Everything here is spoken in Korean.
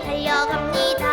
달려갑니다.